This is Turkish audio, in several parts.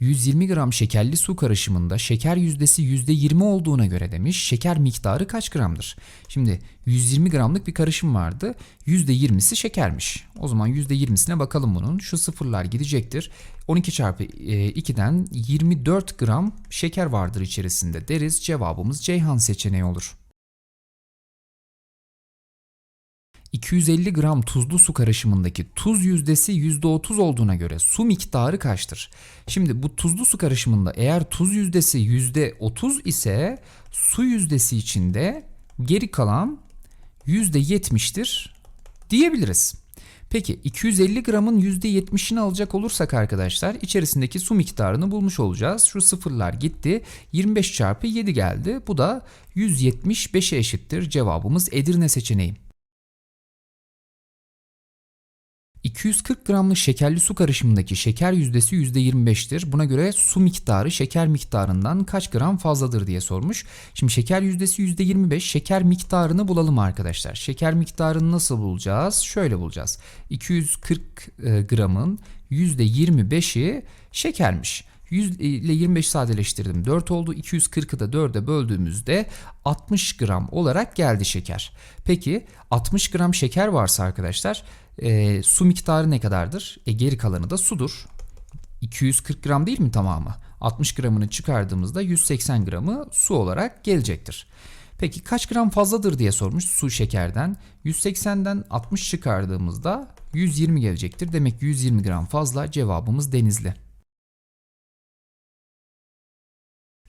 120 gram şekerli su karışımında şeker yüzdesi %20 olduğuna göre demiş şeker miktarı kaç gramdır? Şimdi 120 gramlık bir karışım vardı. %20'si şekermiş. O zaman %20'sine bakalım bunun. Şu sıfırlar gidecektir. 12 çarpı 2'den 24 gram şeker vardır içerisinde deriz. Cevabımız Ceyhan seçeneği olur. 250 gram tuzlu su karışımındaki tuz yüzdesi %30 olduğuna göre su miktarı kaçtır? Şimdi bu tuzlu su karışımında eğer tuz yüzdesi %30 ise su yüzdesi içinde geri kalan %70'tir diyebiliriz. Peki 250 gramın %70'ini alacak olursak arkadaşlar içerisindeki su miktarını bulmuş olacağız. Şu sıfırlar gitti. 25 çarpı 7 geldi. Bu da 175'e eşittir. Cevabımız Edirne seçeneği. 240 gramlık şekerli su karışımındaki şeker yüzdesi %25'tir. Buna göre su miktarı şeker miktarından kaç gram fazladır diye sormuş. Şimdi şeker yüzdesi %25. Şeker miktarını bulalım arkadaşlar. Şeker miktarını nasıl bulacağız? Şöyle bulacağız. 240 e, gramın %25'i şekermiş. 100 ile 25 sadeleştirdim. 4 oldu. 240'ı da 4'e böldüğümüzde 60 gram olarak geldi şeker. Peki 60 gram şeker varsa arkadaşlar e, su miktarı ne kadardır? E, geri kalanı da sudur. 240 gram değil mi tamamı? 60 gramını çıkardığımızda 180 gramı su olarak gelecektir. Peki kaç gram fazladır diye sormuş su şekerden. 180'den 60 çıkardığımızda 120 gelecektir. Demek ki 120 gram fazla cevabımız denizli.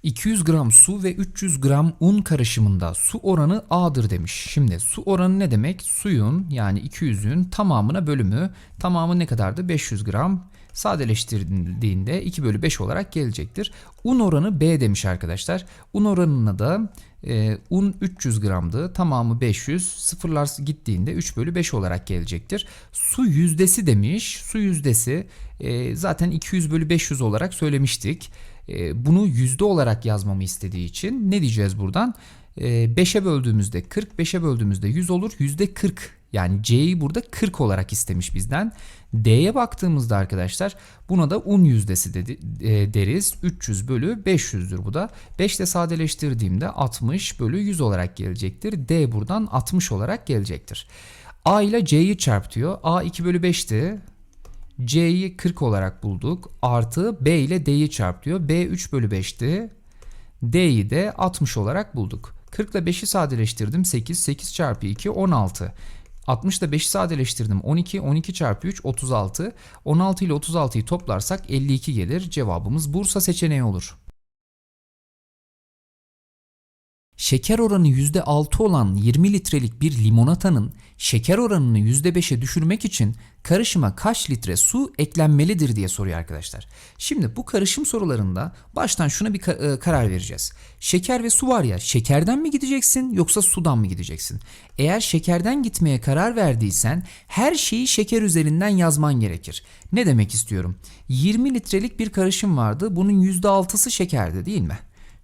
200 gram su ve 300 gram un karışımında su oranı A'dır demiş. Şimdi su oranı ne demek? Suyun yani 200'ün tamamına bölümü. Tamamı ne kadardı? 500 gram. Sadeleştirildiğinde 2 bölü 5 olarak gelecektir. Un oranı B demiş arkadaşlar. Un oranına da e, un 300 gramdı. Tamamı 500. Sıfırlar gittiğinde 3 bölü 5 olarak gelecektir. Su yüzdesi demiş. Su yüzdesi e, zaten 200 bölü 500 olarak söylemiştik. E, bunu yüzde olarak yazmamı istediği için ne diyeceğiz buradan? E, 5'e böldüğümüzde 40, 5'e böldüğümüzde 100 olur. Yüzde 40 yani C'yi burada 40 olarak istemiş bizden. D'ye baktığımızda arkadaşlar buna da un yüzdesi dedi, e, deriz. 300 bölü 500'dür bu da. 5 ile sadeleştirdiğimde 60 bölü 100 olarak gelecektir. D buradan 60 olarak gelecektir. A ile C'yi çarp diyor. A 2 bölü 5'ti. C'yi 40 olarak bulduk. Artı B ile D'yi çarp diyor. B 3 bölü 5'ti. D'yi de 60 olarak bulduk. 40 ile 5'i sadeleştirdim. 8. 8 çarpı 2 16. 60 ile 5'i sadeleştirdim. 12. 12 çarpı 3 36. 16 ile 36'yı toplarsak 52 gelir. Cevabımız Bursa seçeneği olur. Şeker oranı %6 olan 20 litrelik bir limonatanın şeker oranını %5'e düşürmek için karışıma kaç litre su eklenmelidir diye soruyor arkadaşlar. Şimdi bu karışım sorularında baştan şuna bir ka- karar vereceğiz. Şeker ve su var ya şekerden mi gideceksin yoksa sudan mı gideceksin? Eğer şekerden gitmeye karar verdiysen her şeyi şeker üzerinden yazman gerekir. Ne demek istiyorum? 20 litrelik bir karışım vardı bunun %6'sı şekerdi değil mi?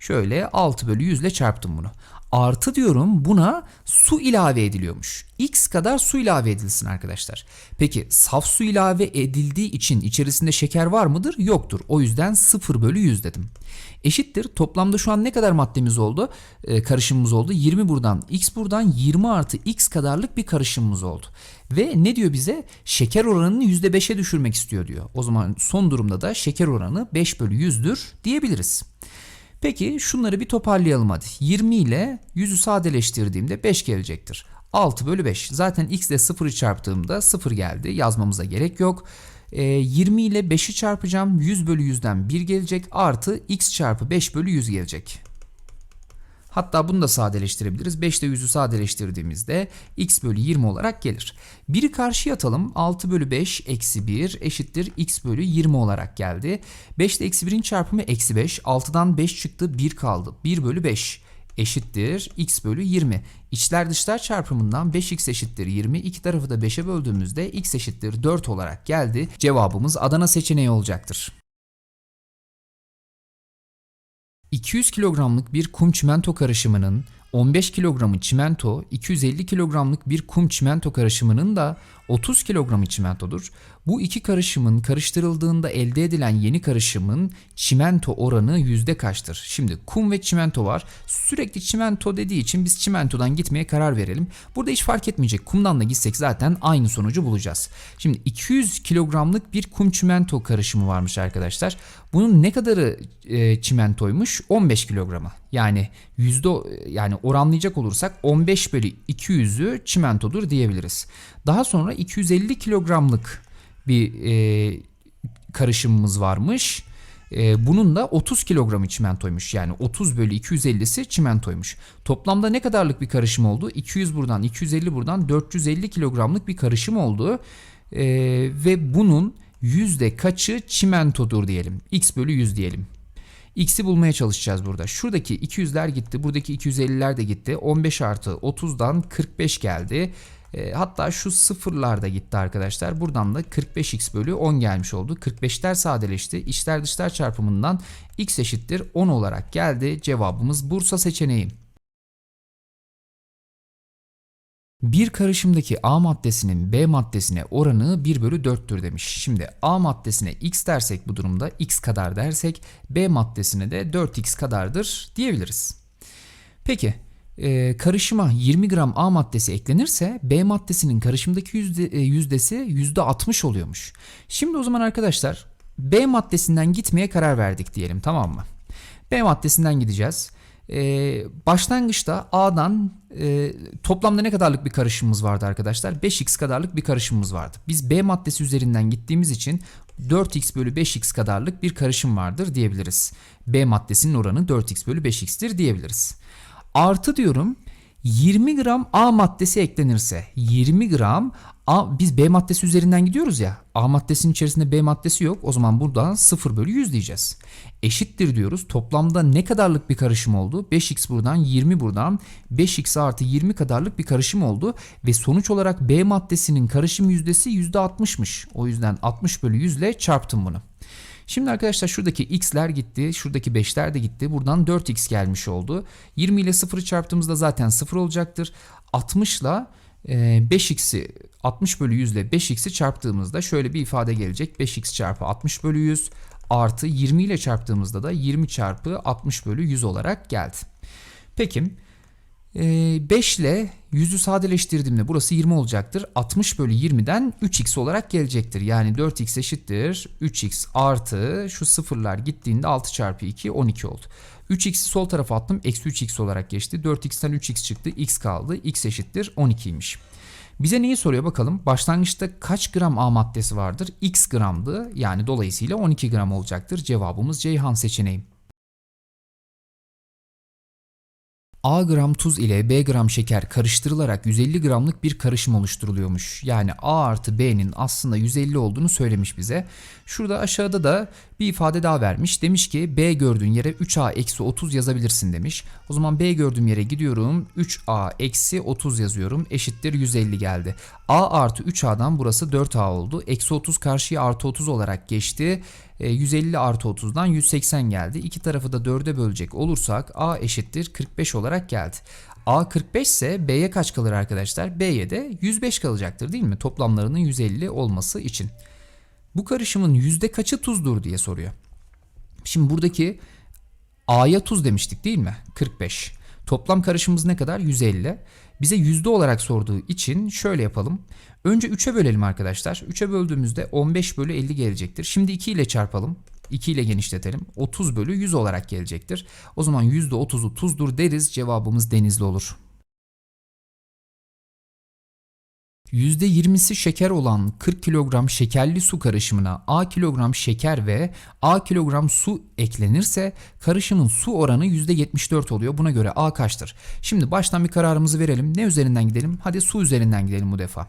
Şöyle 6 bölü 100 ile çarptım bunu. Artı diyorum buna su ilave ediliyormuş. X kadar su ilave edilsin arkadaşlar. Peki saf su ilave edildiği için içerisinde şeker var mıdır? Yoktur. O yüzden 0 bölü 100 dedim. Eşittir. Toplamda şu an ne kadar maddemiz oldu? Ee, karışımımız oldu. 20 buradan x buradan 20 artı x kadarlık bir karışımımız oldu. Ve ne diyor bize? Şeker oranını %5'e düşürmek istiyor diyor. O zaman son durumda da şeker oranı 5 bölü 100'dür diyebiliriz. Peki şunları bir toparlayalım hadi. 20 ile 100'ü sadeleştirdiğimde 5 gelecektir. 6 bölü 5. Zaten x ile 0'ı çarptığımda 0 geldi. Yazmamıza gerek yok. E, 20 ile 5'i çarpacağım. 100 bölü 100'den 1 gelecek. Artı x çarpı 5 bölü 100 gelecek. Hatta bunu da sadeleştirebiliriz. 5 ile 100'ü sadeleştirdiğimizde x bölü 20 olarak gelir. Biri karşıya atalım. 6 bölü 5 eksi 1 eşittir x bölü 20 olarak geldi. 5 ile eksi 1'in çarpımı eksi 5. 6'dan 5 çıktı 1 kaldı. 1 bölü 5 eşittir x bölü 20. İçler dışlar çarpımından 5x eşittir 20. İki tarafı da 5'e böldüğümüzde x eşittir 4 olarak geldi. Cevabımız Adana seçeneği olacaktır. 200 kilogramlık bir kum çimento karışımının 15 kilogramı çimento, 250 kilogramlık bir kum çimento karışımının da 30 kilogramı çimentodur. Bu iki karışımın karıştırıldığında elde edilen yeni karışımın çimento oranı yüzde kaçtır? Şimdi kum ve çimento var. Sürekli çimento dediği için biz çimentodan gitmeye karar verelim. Burada hiç fark etmeyecek. Kumdan da gitsek zaten aynı sonucu bulacağız. Şimdi 200 kilogramlık bir kum çimento karışımı varmış arkadaşlar. Bunun ne kadarı e, çimentoymuş? 15 kilogramı. Yani yüzde yani oranlayacak olursak 15 bölü 200'ü çimentodur diyebiliriz. Daha sonra 250 kilogramlık bir e, karışımımız varmış. E, bunun da 30 kilogramı çimentoymuş. Yani 30 bölü 250'si çimentoymuş. Toplamda ne kadarlık bir karışım oldu? 200 buradan 250 buradan 450 kilogramlık bir karışım oldu. E, ve bunun yüzde kaçı çimentodur diyelim. X bölü 100 diyelim. X'i bulmaya çalışacağız burada. Şuradaki 200'ler gitti. Buradaki 250'ler de gitti. 15 artı 30'dan 45 geldi. E, hatta şu sıfırlar da gitti arkadaşlar. Buradan da 45x bölü 10 gelmiş oldu. 45'ler sadeleşti. İçler dışlar çarpımından x eşittir 10 olarak geldi. Cevabımız Bursa seçeneği. Bir karışımdaki A maddesinin B maddesine oranı 1 bölü 4'tür demiş. Şimdi A maddesine x dersek bu durumda x kadar dersek B maddesine de 4x kadardır diyebiliriz. Peki e, karışıma 20 gram A maddesi eklenirse B maddesinin karışımdaki yüzde, e, yüzdesi %60 oluyormuş. Şimdi o zaman arkadaşlar B maddesinden gitmeye karar verdik diyelim tamam mı? B maddesinden gideceğiz. Ee, başlangıçta A'dan e, toplamda ne kadarlık bir karışımımız vardı arkadaşlar? 5x kadarlık bir karışımımız vardı. Biz B maddesi üzerinden gittiğimiz için 4x bölü 5x kadarlık bir karışım vardır diyebiliriz. B maddesinin oranı 4x bölü 5x'tir diyebiliriz. Artı diyorum 20 gram A maddesi eklenirse 20 gram A, biz B maddesi üzerinden gidiyoruz ya A maddesinin içerisinde B maddesi yok o zaman buradan 0 bölü 100 diyeceğiz. Eşittir diyoruz toplamda ne kadarlık bir karışım oldu 5x buradan 20 buradan 5x artı 20 kadarlık bir karışım oldu ve sonuç olarak B maddesinin karışım yüzdesi %60'mış o yüzden 60 bölü 100 ile çarptım bunu. Şimdi arkadaşlar şuradaki x'ler gitti. Şuradaki 5'ler de gitti. Buradan 4x gelmiş oldu. 20 ile 0'ı çarptığımızda zaten 0 olacaktır. 60 ile 5x'i 60 bölü 100 ile 5x'i çarptığımızda şöyle bir ifade gelecek. 5x çarpı 60 bölü 100 artı 20 ile çarptığımızda da 20 çarpı 60 bölü 100 olarak geldi. Peki 5 ile 100'ü sadeleştirdiğimde burası 20 olacaktır. 60 bölü 20'den 3x olarak gelecektir. Yani 4x eşittir 3x artı şu sıfırlar gittiğinde 6 çarpı 2 12 oldu. 3x'i sol tarafa attım. Eksi 3x olarak geçti. 4x'ten 3x çıktı. x kaldı. x eşittir 12'ymiş. Bize neyi soruyor bakalım. Başlangıçta kaç gram A maddesi vardır? X gramdı. Yani dolayısıyla 12 gram olacaktır. Cevabımız Ceyhan seçeneği. A gram tuz ile B gram şeker karıştırılarak 150 gramlık bir karışım oluşturuluyormuş. Yani A artı B'nin aslında 150 olduğunu söylemiş bize. Şurada aşağıda da bir ifade daha vermiş. Demiş ki B gördüğün yere 3A eksi 30 yazabilirsin demiş. O zaman B gördüğüm yere gidiyorum. 3A eksi 30 yazıyorum. Eşittir 150 geldi. A artı 3A'dan burası 4A oldu. Eksi 30 karşıya artı 30 olarak geçti. 150 e, artı 30'dan 180 geldi. İki tarafı da 4'e bölecek olursak A eşittir 45 olarak geldi. A 45 ise B'ye kaç kalır arkadaşlar? B'ye de 105 kalacaktır değil mi? Toplamlarının 150 olması için. Bu karışımın yüzde kaçı tuzdur diye soruyor. Şimdi buradaki A'ya tuz demiştik değil mi? 45. Toplam karışımımız ne kadar? 150. Bize yüzde olarak sorduğu için şöyle yapalım. Önce 3'e bölelim arkadaşlar. 3'e böldüğümüzde 15 bölü 50 gelecektir. Şimdi 2 ile çarpalım. 2 ile genişletelim. 30 bölü 100 olarak gelecektir. O zaman %30'u tuzdur deriz. Cevabımız denizli olur. %20'si şeker olan 40 kilogram şekerli su karışımına A kilogram şeker ve A kilogram su eklenirse karışımın su oranı %74 oluyor. Buna göre A kaçtır? Şimdi baştan bir kararımızı verelim. Ne üzerinden gidelim? Hadi su üzerinden gidelim bu defa.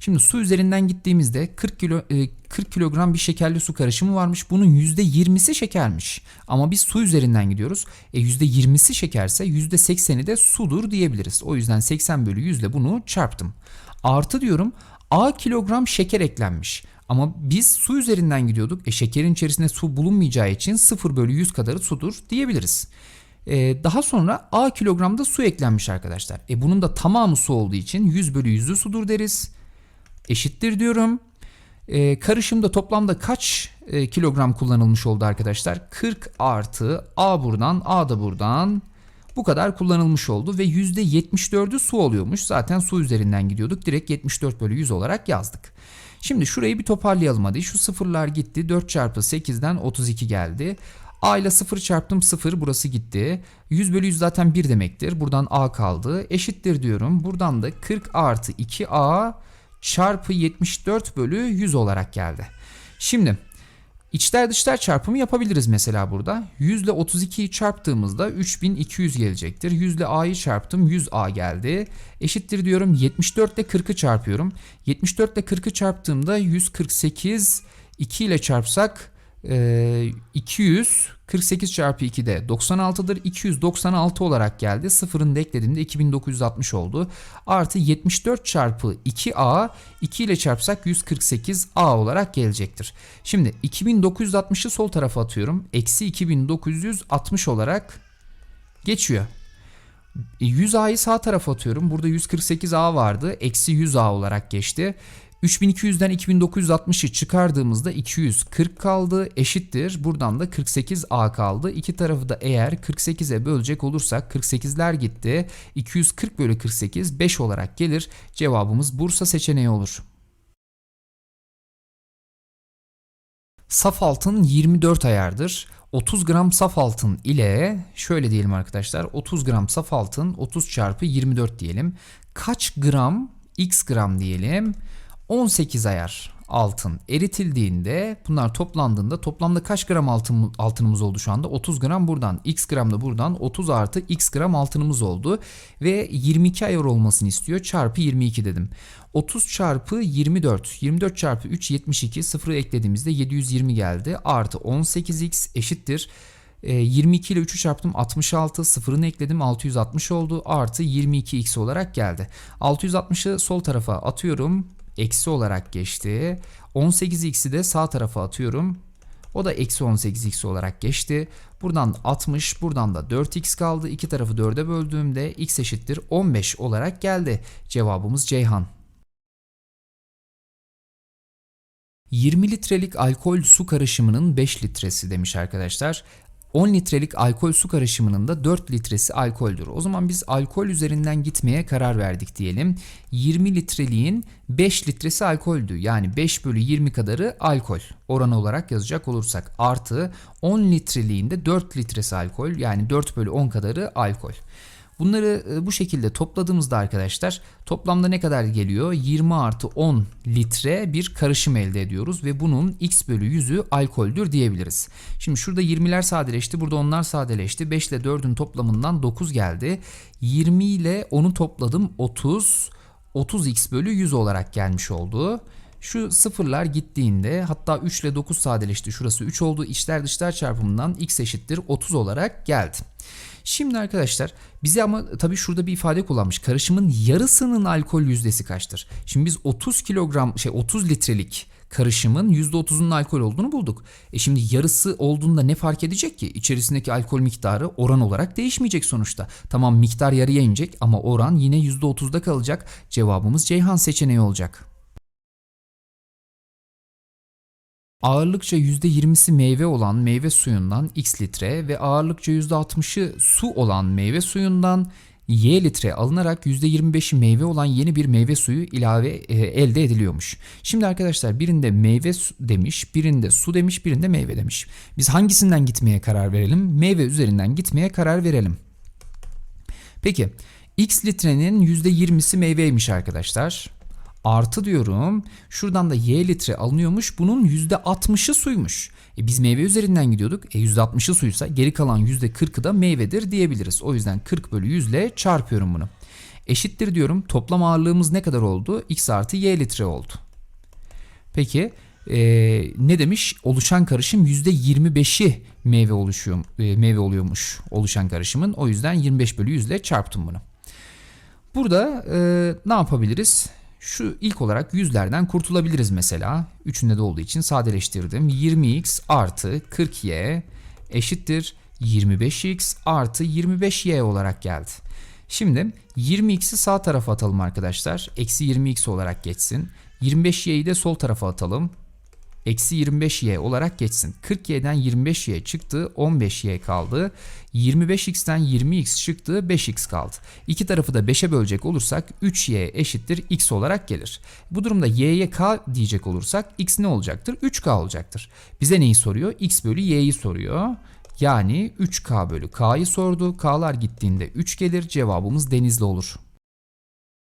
Şimdi su üzerinden gittiğimizde 40 kilo 40 kilogram bir şekerli su karışımı varmış. Bunun %20'si şekermiş. Ama biz su üzerinden gidiyoruz. E %20'si şekerse %80'i de sudur diyebiliriz. O yüzden 80 bölü 100 ile bunu çarptım. Artı diyorum A kilogram şeker eklenmiş. Ama biz su üzerinden gidiyorduk. E şekerin içerisinde su bulunmayacağı için 0 bölü 100 kadarı sudur diyebiliriz. Ee, daha sonra A kilogramda su eklenmiş arkadaşlar. E bunun da tamamı su olduğu için 100 bölü 100'ü sudur deriz. Eşittir diyorum. E, karışımda toplamda kaç e, kilogram kullanılmış oldu arkadaşlar? 40 artı A buradan A da buradan bu kadar kullanılmış oldu ve %74'ü su oluyormuş. Zaten su üzerinden gidiyorduk. Direkt 74 bölü 100 olarak yazdık. Şimdi şurayı bir toparlayalım hadi. Şu sıfırlar gitti. 4 çarpı 8'den 32 geldi. A ile 0 çarptım 0 burası gitti. 100 bölü 100 zaten 1 demektir. Buradan A kaldı. Eşittir diyorum. Buradan da 40 artı 2A çarpı 74 bölü 100 olarak geldi. Şimdi içler dışlar çarpımı yapabiliriz mesela burada. 100 ile 32'yi çarptığımızda 3200 gelecektir. 100 ile A'yı çarptım 100A geldi. Eşittir diyorum 74 ile 40'ı çarpıyorum. 74 ile 40'ı çarptığımda 148 2 ile çarpsak e, 200 48 çarpı 2 de 96'dır. 296 olarak geldi. Sıfırını da eklediğimde 2960 oldu. Artı 74 çarpı 2A 2 ile çarpsak 148A olarak gelecektir. Şimdi 2960'ı sol tarafa atıyorum. Eksi 2960 olarak geçiyor. 100A'yı sağ tarafa atıyorum. Burada 148A vardı. Eksi 100A olarak geçti. 3200'den 2960'ı çıkardığımızda 240 kaldı eşittir. Buradan da 48A kaldı. İki tarafı da eğer 48'e bölecek olursak 48'ler gitti. 240 bölü 48 5 olarak gelir. Cevabımız Bursa seçeneği olur. Saf altın 24 ayardır. 30 gram saf altın ile şöyle diyelim arkadaşlar 30 gram saf altın 30 çarpı 24 diyelim. Kaç gram x gram diyelim 18 ayar altın eritildiğinde bunlar toplandığında toplamda kaç gram altın, altınımız oldu şu anda? 30 gram buradan x gram da buradan 30 artı x gram altınımız oldu ve 22 ayar olmasını istiyor çarpı 22 dedim. 30 çarpı 24 24 çarpı 3 72 sıfırı eklediğimizde 720 geldi artı 18x eşittir. 22 ile 3'ü çarptım 66 sıfırını ekledim 660 oldu artı 22x olarak geldi. 660'ı sol tarafa atıyorum eksi olarak geçti. 18x'i de sağ tarafa atıyorum. O da eksi 18x olarak geçti. Buradan 60 buradan da 4x kaldı. İki tarafı 4'e böldüğümde x eşittir 15 olarak geldi. Cevabımız Ceyhan. 20 litrelik alkol su karışımının 5 litresi demiş arkadaşlar. 10 litrelik alkol su karışımının da 4 litresi alkoldür. O zaman biz alkol üzerinden gitmeye karar verdik diyelim. 20 litreliğin 5 litresi alkoldü. Yani 5 bölü 20 kadarı alkol oranı olarak yazacak olursak. Artı 10 litreliğin de 4 litresi alkol yani 4 bölü 10 kadarı alkol. Bunları e, bu şekilde topladığımızda arkadaşlar toplamda ne kadar geliyor? 20 artı 10 litre bir karışım elde ediyoruz ve bunun x bölü 100'ü alkoldür diyebiliriz. Şimdi şurada 20'ler sadeleşti burada 10'lar sadeleşti. 5 ile 4'ün toplamından 9 geldi. 20 ile 10'u topladım 30. 30x bölü 100 olarak gelmiş oldu. Şu sıfırlar gittiğinde hatta 3 ile 9 sadeleşti. Şurası 3 oldu. İçler dışlar çarpımından x eşittir 30 olarak geldi. Şimdi arkadaşlar bize ama tabii şurada bir ifade kullanmış. Karışımın yarısının alkol yüzdesi kaçtır? Şimdi biz 30 kilogram şey 30 litrelik karışımın %30'unun alkol olduğunu bulduk. E şimdi yarısı olduğunda ne fark edecek ki? İçerisindeki alkol miktarı oran olarak değişmeyecek sonuçta. Tamam miktar yarıya inecek ama oran yine %30'da kalacak. Cevabımız Ceyhan seçeneği olacak. Ağırlıkça %20'si meyve olan meyve suyundan x litre ve ağırlıkça %60'ı su olan meyve suyundan y litre alınarak %25'i meyve olan yeni bir meyve suyu ilave e, elde ediliyormuş. Şimdi arkadaşlar birinde meyve demiş, birinde su demiş, birinde meyve demiş. Biz hangisinden gitmeye karar verelim? Meyve üzerinden gitmeye karar verelim. Peki x litrenin %20'si meyveymiş arkadaşlar. Artı diyorum. Şuradan da y litre alınıyormuş. Bunun %60'ı suymuş. E biz meyve üzerinden gidiyorduk. E %60'ı suysa geri kalan %40'ı da meyvedir diyebiliriz. O yüzden 40 bölü 100 ile çarpıyorum bunu. Eşittir diyorum. Toplam ağırlığımız ne kadar oldu? X artı y litre oldu. Peki e, ne demiş? Oluşan karışım %25'i meyve oluşuyor, e, meyve oluyormuş oluşan karışımın. O yüzden 25 bölü 100 ile çarptım bunu. Burada e, ne yapabiliriz? Şu ilk olarak yüzlerden kurtulabiliriz mesela. Üçünde de olduğu için sadeleştirdim. 20x artı 40y eşittir 25x artı 25y olarak geldi. Şimdi 20x'i sağ tarafa atalım arkadaşlar. Eksi 20x olarak geçsin. 25y'yi de sol tarafa atalım. Eksi 25y olarak geçsin. 40y'den 25y çıktı 15y kaldı. 25x'ten 20x çıktı 5x kaldı. İki tarafı da 5'e bölecek olursak 3y eşittir x olarak gelir. Bu durumda y'ye k diyecek olursak x ne olacaktır? 3k olacaktır. Bize neyi soruyor? x bölü y'yi soruyor. Yani 3k bölü k'yı sordu. K'lar gittiğinde 3 gelir. Cevabımız denizli olur.